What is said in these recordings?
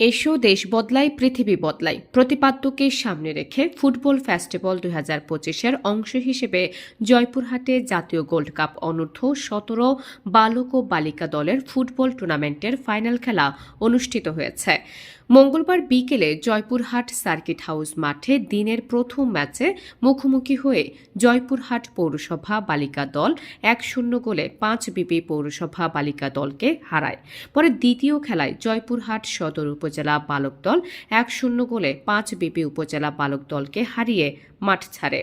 এসো, দেশ বদলাই, পৃথিবী বদলাই। প্রতিপাদ্যকে সামনে রেখে ফুটবল ফেস্টিভ্যাল দুই হাজার পঁচিশের অংশ হিসেবে জয়পুরহাটে জাতীয় গোল্ড কাপ অনূর্ধ্ব সতেরো বালক ও বালিকা দলের ফুটবল টুর্নামেন্টের ফাইনাল খেলা অনুষ্ঠিত হয়েছে। মঙ্গলবার বিকেলে জয়পুরহাট সার্কিট হাউস মাঠে দিনের প্রথম ম্যাচে মুখোমুখি হয়ে জয়পুরহাট পৌরসভা বালিকা দল এক শূন্য গোলে পাঁচ বিপি পৌরসভা বালিকা দলকে হারায়। পরে দ্বিতীয় খেলায় জয়পুরহাট সদর উপজেলা বালক দল এক শূন্য গোলে পাঁচ বিপি উপজেলা বালক দলকে হারিয়ে মাঠ ছাড়ে।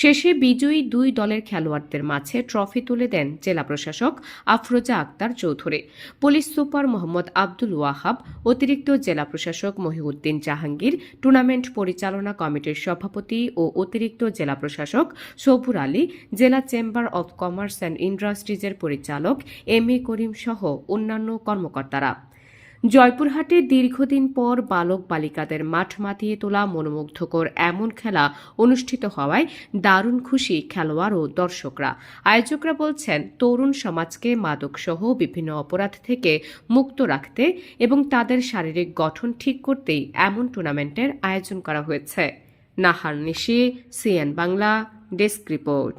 শেষে বিজয়ী দুই দলের খেলোয়াড়দের মাঝে ট্রফি তুলে দেন জেলা প্রশাসক আফরোজা আক্তার চৌধুরী। পুলিশ সুপার মোহাম্মদ আব্দুল ওয়াহাব, অতিরিক্ত জেলা প্রশাসক মহিউদ্দিন জাহাঙ্গীর, টুর্নামেন্ট পরিচালনা কমিটির সভাপতি ও অতিরিক্ত জেলা প্রশাসক সবুর আলী, জেলা চেম্বার অব কমার্স অ্যান্ড ইন্ডাস্ট্রিজের পরিচালক এম এ করিম সহ অন্যান্য কর্মকর্তারা। জয়পুরহাটে দীর্ঘদিন পর বালক বালিকাদের মাঠ মাতিয়ে তোলা মনোমুগ্ধকর এমন খেলা অনুষ্ঠিত হওয়ায় দারুণ খুশি খেলোয়াড় ও দর্শকরা। আয়োজকরা বলছেন, তরুণ সমাজকে মাদকসহ বিভিন্ন অপরাধ থেকে মুক্ত রাখতে এবং তাদের শারীরিক গঠন ঠিক করতেই এমন টুর্নামেন্টের আয়োজন করা হয়েছে। Nahar Nishi, CN Bangla, desk report.